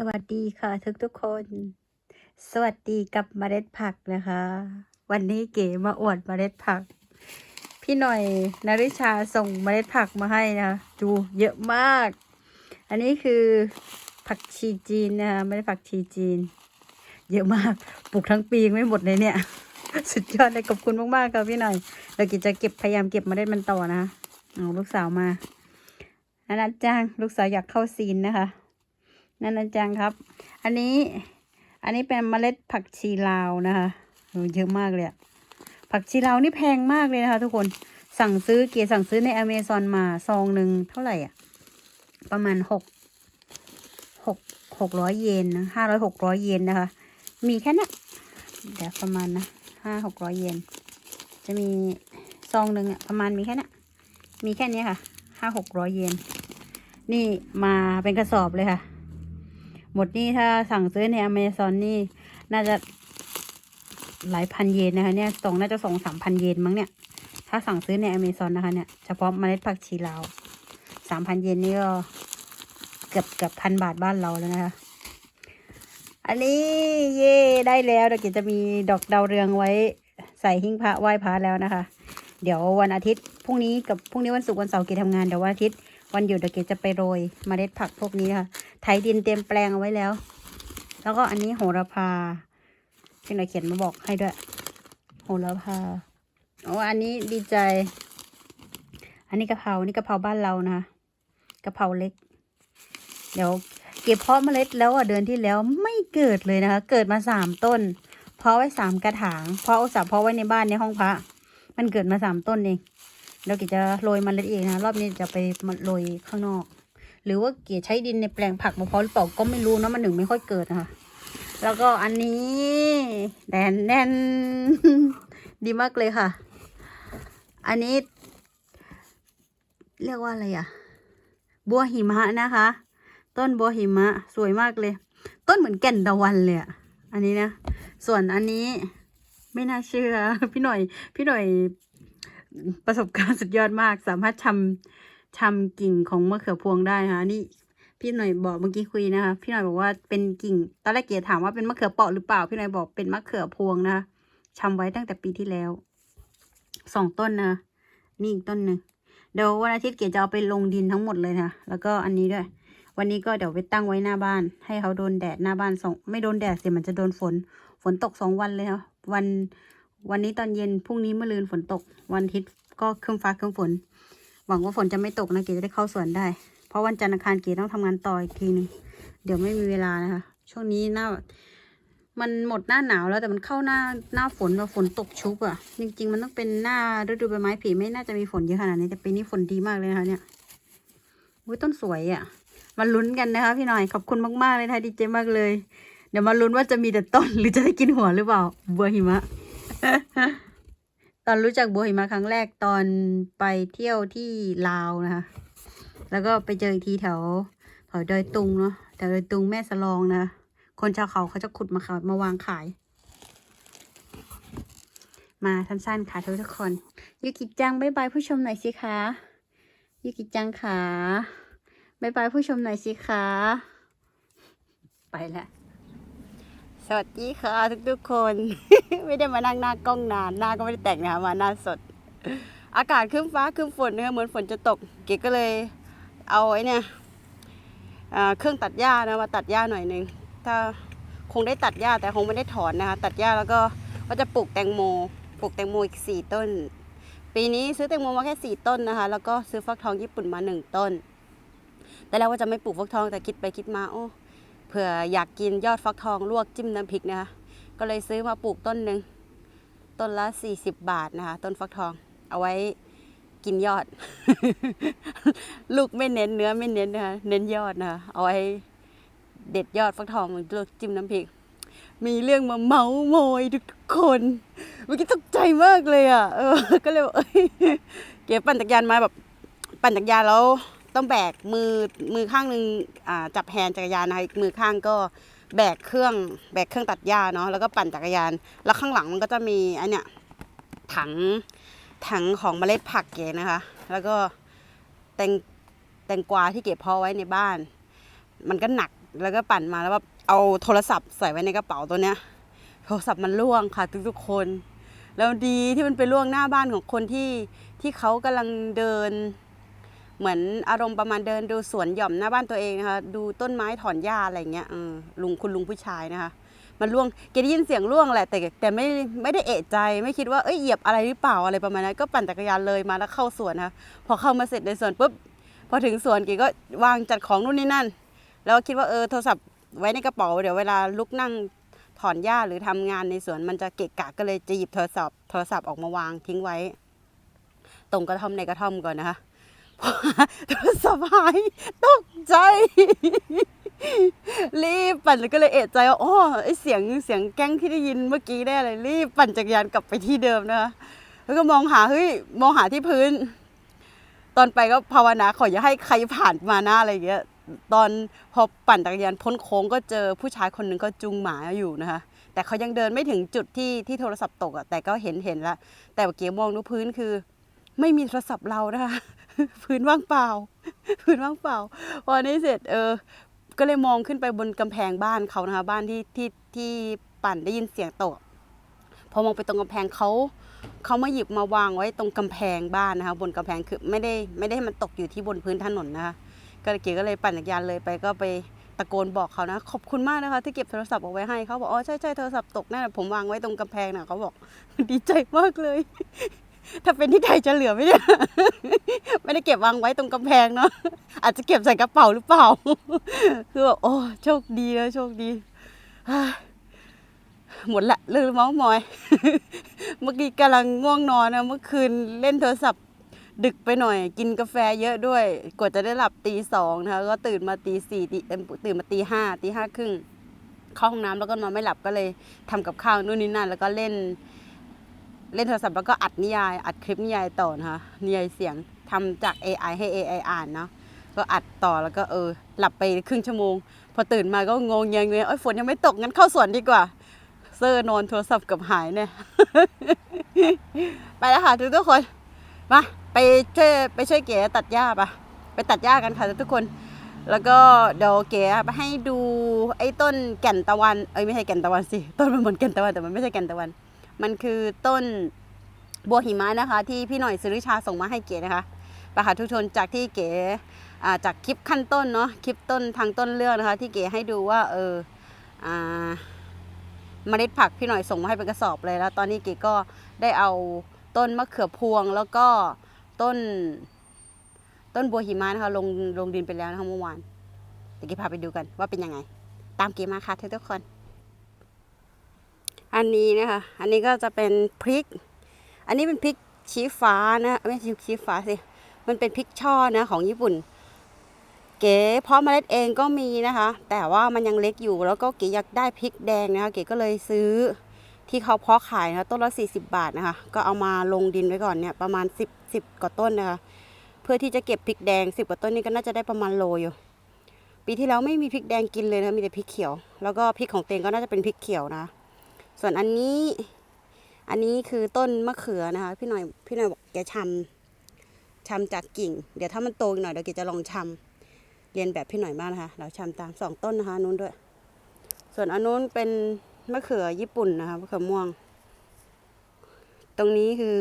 สวัสดีค่ะทุกทุกคน สวัสดีกับเมล็ดผักนะคะ วันนี้เก๋มาอวดเมล็ดผัก พี่หน่อยนริชาส่งเมล็ดผักมาให้นะดูเยอะมาก อันนี้คือผักชีจีนนะคะเมล็ดผักชีจีน เยอะมากปลูกทั้งปีไม่หมดเลยเนี่ย สุดยอดเลยขอบคุณมากๆค่ะพี่หน่อยเรากิจจะเก็บพยายามเก็บเมล็ดมันต่อนะเอาลูกสาวมานันนัจ้างลูกสาวอยากเข้าซีนนะคะ นั่นนัจังครับ อันนี้ อันนี้เป็นเมล็ดผักชีลาวนะคะเยอะมากเลยอะผักชีลาวนี่แพงมากเลยนะคะ ทุกคน สั่งซื้อเกียสั่งซื้อในอเมซอนมาซองหนึ่งเท่าไหร่อะ ประมาณหกหกหกร้อยเยนห้าร้อยหกร้อยเยนนะคะ มีแค่นั้เดี๋ยวประมาณนะห้าหกร้อยเยน จะมีซองหนึ่งอะประมาณมีแค่นั้มีแค่นี้ค่ะห้าหกร้อยเยน นี่มาเป็นกระสอบเลยค่ะ หมดนี่ถ้าสั่งซื้อในอเมซอนนี่ น่าจะหลายพันเยนนะคะเนี่ยส่งน่าจะส่งสามพันเยนมั้งเนี่ย ถ้าสั่งซื้อในอเมซอนนะคะเนี่ย เฉพาะเมล็ดผักชีลาวสามพันเยนนี่ก็เกือบเกือบพันบาทบ้านเราแล้วนะคะ อันนี้เย่ได้แล้วเดี๋ยวกิจจะมีดอกดาวเรืองไว้ใส่หิ้งพระไหว้พระแล้วนะคะ เดี๋ยววันอาทิตย์พรุ่งนี้กับพรุ่งนี้วันศุกร์วันเสาร์กิจทำงานเดี๋ยววันอาทิตย์ วันหยุดเดี๋ยวเกจะไปโรยเมล็ดผักพวกนี้นะคะไถดินเตรียมแปลงเอาไว้แล้ว แล้วก็อันนี้โหระพาพี่หน่อยเขียนมาบอกให้ด้วย โหระพาโอ้อันนี้ดีใจ อันนี้กะเพรานี่กะเพราบ้านเรานะคะกะเพราเล็ก เดี๋ยวเก็บเพาะเมล็ดแล้วอะเดือนที่แล้วไม่เกิดเลยนะคะ เกิดมาสามต้น เพาะไว้สามกระถาง เพาะอุตสาห์เพาะไว้ในบ้านในห้องพระ มันเกิดมาสามต้นเอง เดี๋ยวกิจะโรยเล็ดเองนะรอบนี้จะไปมาโรยข้างนอก หรือว่าเกียใช้ดินในแปลงผักมาเพาะหรือเปล่าก็ไม่รู้นะมันหนึ่งไม่ค่อยเกิดนะคะแล้วก็อันนี้แดนแดนดีมากเลยค่ะ อันนี้ เรียกว่าอะไรอะบัวหิมะนะคะ ต้นบัวหิมะ สวยมากเลย ต้นเหมือนแก่นตะวันเลยอะอันนี้นะ ส่วนอันนี้ไม่น่าเชื่อ พี่หน่อย พี่หน่อย ประสบการณ์สุดยอดมาก สามารถทำทำกิ่งของมะเขือพวงได้นะนี่พี่หน่อยบอกเมื่อกี้คุยนะคะ พี่หน่อยบอกว่าเป็นกิ่ง ตอนแรกเกียถามว่าเป็นมะเขือเปราะหรือเปล่า พี่หน่อยบอกเป็นมะเขือพวงนะคะทำไว้ตั้งแต่ปีที่แล้ว สองต้นนะนี่อีกต้นหนึ่งเดี๋ยววันอาทิตย์เกียจะเอาไปลงดินทั้งหมดเลยนะแล้วก็อันนี้ด้วย วันนี้ก็เดี๋ยวไปตั้งไว้หน้าบ้าน ให้เขาโดนแดดหน้าบ้านสองไม่โดนแดดสิมันจะโดนฝน ฝนตกสองวันเลยค่ะวัน วันนี้ตอนเย็นพรุ่งนี้เมื่อลืนฝนตก วันอาทิตย์ก็ครึ้มฟ้าครึ้มฝน หวังว่าฝนจะไม่ตกนะเก๋จะได้เข้าสวนได้ เพราะวันจันทร์อังคารเก๋ต้องทำงานต่ออีกทีนึงเดี๋ยวไม่มีเวลานะคะ ช่วงนี้หน้า มันหมดหน้าหนาวแล้วแต่มันเข้าหน้าหน้าฝนแบบฝนตกชุกอะ่ะ จริง ๆ มันต้องเป็นหน้าฤดูใบไม้ผลิไม่น่าจะมีฝนเยอะขนาดนี้แต่ปีนี้ฝนดีมากเลยนะคะเนี่ยอุ้ยต้นสวยอะ่ะมาลุ้นกันนะคะพี่หน่อยขอบคุณมากๆเลยนะคะดีใจมากเลย เดี๋ยวมาลุ้นว่าจะมีแต่ต้นหรือจะได้กินหัวหรือเปล่าบัวหิมะ ตอนรู้จักบัวหิมะครั้งแรกตอนไปเที่ยวที่ลาวนะคะ แล้วก็ไปเจออีกทีแถวแถวดอยตุงเนาะแถวดอยตุงแม่สลองนะ คนชาวเขาเขาจะขุดมาขายมาวางขาย มาสั้นๆค่ะทุกทุกคน ยูกิจังบายบายผู้ชมหน่อยสิคะยูกิจังค่ะบายบายผู้ชมหน่อยสิคะไปแล้ว สวัสดีค่ะทุกทุกๆคน ไม่ได้มานั่งหน้ากล้องนานหน้าก็ไม่ได้แต่งนะคะมาหน้าสด อากาศครึ้มฟ้าครึ้มฝนนะคะเหมือนฝนจะตก เก๋ก็เลยเอาไอ้เนี่ยเครื่องตัดหญ้านะมาตัดหญ้าหน่อยหนึงถ้าคงได้ตัดหญ้าแต่คงไม่ได้ถอนนะคะตัดหญ้าแล้วก็ก็จะปลูกแตงโมปลูกแตงโมอีกสี่ต้น ปีนี้ซื้อแตงโมมาแค่สี่ต้นนะคะ แล้วก็ซื้อฟักทองญี่ปุ่นมาหนึ่งต้น แต่แล้วว่าจะไม่ปลูกฟักทองแต่คิดไปคิดมาโอ้ เผื่ออยากกินยอดฟักทองลวกจิ้มน้ำพริกนะคะก็เลยซื้อมาปลูกต้นหนึ่งต้นละสี่สิบบาทนะคะ ต้นฟักทองเอาไว้กินยอด ลูกไม่เน้นเนื้อไม่เน้นนะคะเน้นยอดนะคะเอาไว้เด็ดยอดฟักทองลวกจิ้มน้ำพริก มีเรื่องมาเมาโมยทุกคนเมื่อกี้ตกใจมากเลยอะเออก็เลยบอกเอ้ยเก็บปั่นจักรยานมาแบบ ปั่นจักรยานแล้ว ต้องแบกมือมือข้างหนึ่งจับแฮนจักรยานนะคะอีกมือข้างก็แบกเครื่องแบกเครื่องตัดหญ้าเนาะแล้วก็ปั่นจักรยาน แล้วข้างหลังมันก็จะมีอันเนี้ยถังถังของเมล็ดผักเก๋นะคะ แล้วก็แตงแตงกวาที่เก็บเพาะไว้ในบ้าน มันก็หนักแล้วก็ปั่นมาแล้วแบบเอาโทรศัพท์ใส่ไว้ในกระเป๋าตัวเนี้ย โทรศัพท์มันล่วงค่ะทุกๆคน แล้วดีที่มันไปล่วงหน้าบ้านของคนที่ที่เขากำลังเดิน เหมือนอารมณ์ประมาณเดินดูสวนหย่อมหน้าบ้านตัวเองนะคะดูต้นไม้ถอนหญ้าอะไรเงี้ยลุงคุณลุงผู้ชายนะคะ มันล่วงแกได้ยินเสียงล่วงแหละแต่แต่ไม่ไม่ได้เอะใจ ไม่คิดว่าเอ้ยเหยียบอะไรหรือเปล่าอะไรประมาณนั้นก็ปั่นจักรยานเลยมาแล้วเข้าสวนนะะพอเข้ามาเสร็จในสวนปุ๊บพอถึงสวนเกก็วางจัดของนู่นนี่นั่น แล้วคิดว่าเออโทรศัพท์ไว้ในกระเป๋าเดี๋ยวเวลาลุกนั่งถอนหญ้าหรือทำงานในสวนมันจะเกะกะก็เลยจะหยิบโทรศัพท์โทรศัพท์ออกมาวางทิ้งไว้ ตรงกระท่อมในกระท่อมก่อนนะคะ พอโทรศัพท์หายตกใจ รีบปั่นแล้วก็เลยเอะใจว่าอ๋อไอเสียงเสียงแก้งที่ได้ยินเมื่อกี้ได้อะไรรีบปั่นจักรยานกลับไปที่เดิมนะคะแล้วก็มองหาเฮ้ยมองหาที่พื้น ตอนไปก็ภาวนาขออย่าให้ใครผ่านมาหน้าอะไรอย่างเงี้ยตอนพอปั่นจักรยานพ้นโค้งก็เจอผู้ชายคนหนึ่งก็จูงหมาอยู่นะคะแต่เขายังเดินไม่ถึงจุดที่ที่โทรศัพท์ตกอะแต่ก็เห็นเห็นละแต่เมื่อกี้มองดูพื้นคือ ไม่มีโทรศัพท์เรานะคะ พื้นว่างเปล่า พื้นว่างเปล่าพอนี้เสร็จเออ ก็เลยมองขึ้นไปบนกำแพงบ้านเขานะคะ บ้านที่ที่ที่ปั่นได้ยินเสียงตกพอมองไปตรงกำแพงเขาเขามาหยิบมาวางไว้ตรงกำแพงบ้านนะคะ บนกำแพงคือไม่ได้ไม่ได้ให้มันตกอยู่ที่บนพื้นถนนนะคะก็เลยเก๋ก็เลยปั่นจักรยานเลยไปก็ไปตะโกนบอกเขานะ ขอบคุณมากนะคะ ที่เก็บโทรศัพท์เอาไว้ให้เขาบอกอ๋อใช่ใช่โทรศัพท์ตกนั่นแหละผมวางไว้ตรงกำแพงนะเขาบอกดีใจมากเลย ถ้าเป็นที่ไทยจะเหลือไหมเนี่ย ไม่ได้เก็บวางไว้ตรงกำแพงเนาะ อาจจะเก็บใส่กระเป๋าหรือเปล่า คือแบบโอ้โชคดีนะโชคดี หมดละเรื่องเมาส์มอย เมื่อกี้กำลังง่วงนอนนะเมื่อคืนเล่นโทรศัพท์ดึกไปหน่อย กินกาแฟเยอะด้วย กว่าจะได้หลับตีสองนะคะ ก็ตื่นมาตีสี่ตื่นมาตีห้าตีห้าครึ่งเข้าห้องน้ำแล้วก็นอนไม่หลับก็เลยทำกับข้าวนู่นนี่นั่นแล้วก็เล่น เล่นโทรศัพท์แล้วก็อัดนิยาย อัดคลิปนิยายต่อนะคะนิยายเสียงทำจาก AI ให้ AI อ่านเนาะก็อัดต่อแล้วก็เออ หลับไปครึ่งชั่วโมง พอตื่นมาก็งงเงงเลยเอ้ยฝนยังไม่ตกงั้นเข้าสวนดีกว่า เซอร์นอนโทรศัพท์กับหายเนี่ย ไปแล้วค่ะทุกทุกคน มาไปช่วยไปช่วยเก๋ตัดหญ้าปะไปตัดหญ้ากันค่ะทุกคน แล้วก็เดี๋ยวเก๋ไปให้ดูไอ้ต้นแก่นตะวัน เอ้ยไม่ใช่แก่นตะวันสิ ต้นมันเหมือนแก่นตะวันแต่มันไม่ใช่แก่นตะวัน มันคือต้นบัวหิมะนะคะ ที่พี่หน่อยสุริชาส่งมาให้เก๋นะคะไปค่ะทุกชนจากที่เก๋จากคลิปขั้นต้นเนาะคลิปต้นทางต้นเรื่องนะคะ ที่เก๋ให้ดูว่าเอออ่าเมล็ดผักพี่หน่อยส่งมาให้เป็นกระสอบเลยแล้ว ตอนนี้เก๋ก็ได้เอาต้นมะเขือพวงแล้วก็ต้นต้นบัวหิมะนะคะลงลงดินไปแล้วนะคะเมื่อวานเดี๋ยวเก๋พาไปดูกันว่าเป็นยังไง ตามเก๋มาค่ะทุกทุกคน อันนี้นะคะ อันนี้ก็จะเป็นพริก อันนี้เป็นพริกชี้ฟ้านะ ไม่ใช่ชี้ฟ้าสิ มันเป็นพริกช่อนะของญี่ปุ่น เก๋เพาะเมล็ดเองก็มีนะคะ แต่ว่ามันยังเล็กอยู่ แล้วก็เก๋อยากได้พริกแดงนะคะ เก๋ก็เลยซื้อที่เขาเพาะขายนะคะต้นละ 40 บาทนะคะ ก็เอามาลงดินไว้ก่อนเนี่ยประมาณ 10 10กว่าต้นนะคะ เพื่อที่จะเก็บพริกแดง 10กว่าต้นนี้ก็น่าจะได้ประมาณโลอยู่ ปีที่แล้วไม่มีพริกแดงกินเลยนะ มีแต่พริกเขียว แล้วก็พริกของเตงก็น่าจะเป็นพริกเขียวนะ ส่วนอันนี้ อันนี้คือต้นมะเขือนะคะ พี่หน่อยพี่หน่อยบอกแกชำชำจากกิ่ง เดี๋ยวถ้ามันโตอีกหน่อยเดี๋ยวแกจะลองชำเรียนแบบพี่หน่อยมากนะคะเราชำตามสองต้นนะคะนู้นด้วย ส่วนอันนู้นเป็นมะเขือญี่ปุ่นนะคะมะเขือม่วง ตรงนี้คือ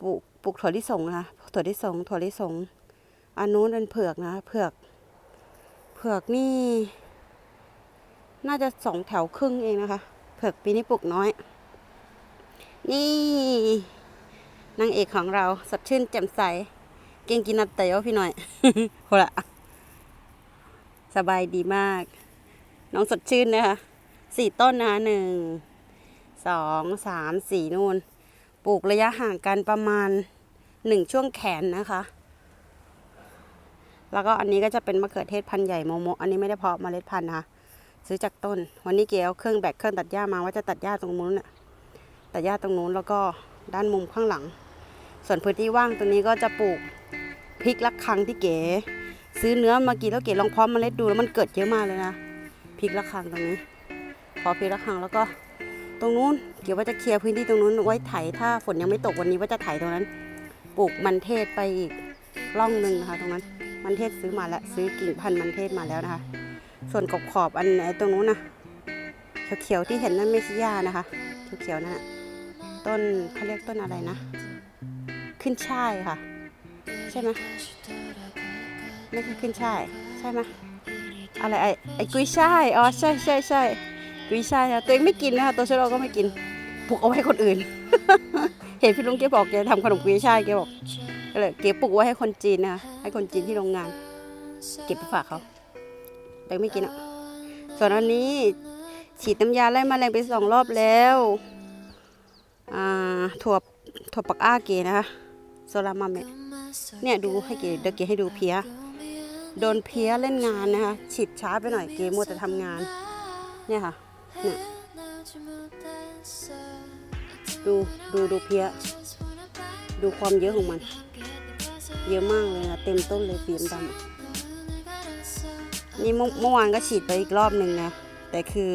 ปลูกปลูกถั่วลิสงนะคะถั่วลิสงถั่วลิสงอันนู้นเป็นเผือกนะะเผือกเผือกนี่ น่าจะสองแถวครึ่งเองนะคะ ผือกปีนี้ปลูกน้อย นี่นางเอกของเราสดชื่นแจ่มใส เก่งกินนับเต๋อพี่หน่อยโหละสบายดีมาก น้องสดชื่นนะคะสี่ต้นนะคะหนึ่งสองสามสี่นู่น ปลูกระยะห่างกันประมาณหนึ่งช่วงแขนนะคะ แล้วก็อันนี้ก็จะเป็นมะเขือเทศพันธุ์ใหญ่โมโม อันนี้ไม่ได้เพาะเมล็ดพันธุ์นะคะ ซื้อจากต้น วันนี้เก๋เอเครื่องแบกเครื่องตัดหญ้ามาว่าจะตัดหญ้าตรงนู้นน่ะตัดหญ้าตรงนู้นแล้วก็ด้านมุมข้างหลัง ส่วนพื้นที่ว่างตรงนี้ก็จะปลูกพริกลักคังที่เก๋ซื้อเนื้อมากินแล้วเก๋ลองเพาะเมล็ดดูแล้วมันเกิดเยอะมากเลยนะพริกลักคังตรงนี้ พอพริกลักคังแล้วก็ตรงนู้นเก๋ว่าจะเคลียร์พื้นที่ตรงนู้นไว้ไถถ้าฝนยังไม่ตกวันนี้ว่าจะไถตรงนั้น ปลูกมันเทศไปอีกร่องหนึ่งนะคะ ตรงนั้นมันเทศซื้อมาแล้วซื้อกิ่งพันธุ์มันเทศมาแล้วนะคะ ส่วนขอบขอบอันไอ้ตรงนู้นนะเขียวๆที่เห็นนั่นไม่ใช่หญ้านะคะเขียวๆนั่นน่ะต้นเขาเรียกต้นอะไรนะ ขึ้นช่ายค่ะ ใช่ไหมไม่ใช่ขึ้นช่ายใช่ไหมอะไรไอ้ไอ้กุยช่ายอ๋อใช่ใช่ใช่กุยช่ายค่ะตัวเองไม่กินนะคะตัวฉันเราก็ไม่กินปลูกเอาไว้คนอื่น เห็นพี่ลุงแกบอกแกทำขนมกุยช่ายแกบอกก็เลยเก็บปลูกไว้ให้คนจีนนะคะให้คนจีนที่โรงงาน เก็บไปฝากเขา แต่ไม่กินอะส่วนอันนี้ฉีดน้ำยาไล่แมลงไปสองรอบแล้วอ่าถั่วถั่วปักอ้าเกนะคะโซลามาเมะเนี่ยดูให้เกเดี๋ยวเกให้ดูเพี้ยโดนเพี้ยเล่นงานนะคะฉีดช้าไปหน่อยเกมัวแต่ทำงาน เนี่ยค่ะเนี่ยดูดูดูเพี้ยดูความเยอะของมัน เยอะมากเลยนะเต็มต้นเลยสีดำ นี่เมื่อวานก็ฉีดไปอีกรอบหนึ่งนะ แต่คือ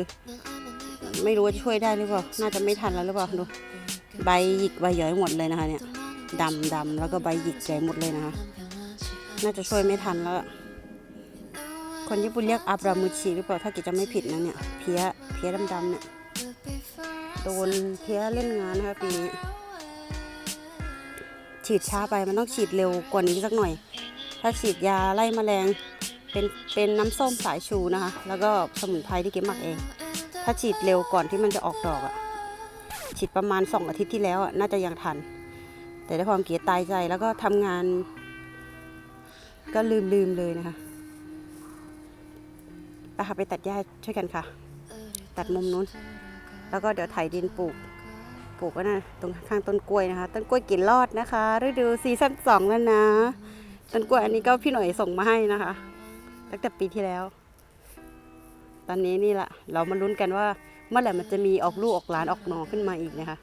ไม่รู้ว่าจะช่วยได้หรือเปล่า น่าจะไม่ทันแล้วหรือเปล่าดู ใบหยิกใบหย่อยหมดเลยนะคะเนี่ยดำดำแล้วก็ใบหยิกใหญ่หมดเลยนะคะ น่าจะช่วยไม่ทันแล้ว คนญี่ปุ่นเรียกอาบรามุชิหรือเปล่า ถ้าเกิดจะไม่ผิดนะเนี่ย เพี้ย เพี้ยดำๆเนี่ย โดนเพี้ยเล่นงานนะคะปีนี้ฉีดช้าไปมันต้องฉีดเร็วกว่านี้สักหน่อย ถ้าฉีดยาไล่แมลง เป็นเป็นน้ำส้มสายชูนะคะ แล้วก็สมุนไพรที่เก็บหมักเอง ถ้าฉีดเร็วก่อนที่มันจะออกดอกอะฉีดประมาณสองอาทิตย์ที่แล้วอะน่าจะยังทัน แต่ด้วยความเกลียดตายใจแล้วก็ทำงาน ก็ลืมลืมเลยนะคะไปค่ะไปตัดหญ้าช่วยกันค่ะ ตัดมุมนู้น แล้วก็เดี๋ยวไถดินปลูกปลูกไว้นะตรงข้างต้นกล้วยนะคะ ต้นกล้วยกินรอดนะคะฤดูซีซั่นสองแล้วนะ ต้นกล้วยอันนี้ก็พี่หน่อยส่งมาให้นะคะ ตั้งแต่ปีที่แล้ว ตอนนี้นี่แหละเรามาลุ้นกันว่าเมื่อไหร่มันจะมีออกลูกออกหลานออกหนองขึ้นมาอีกนะคะ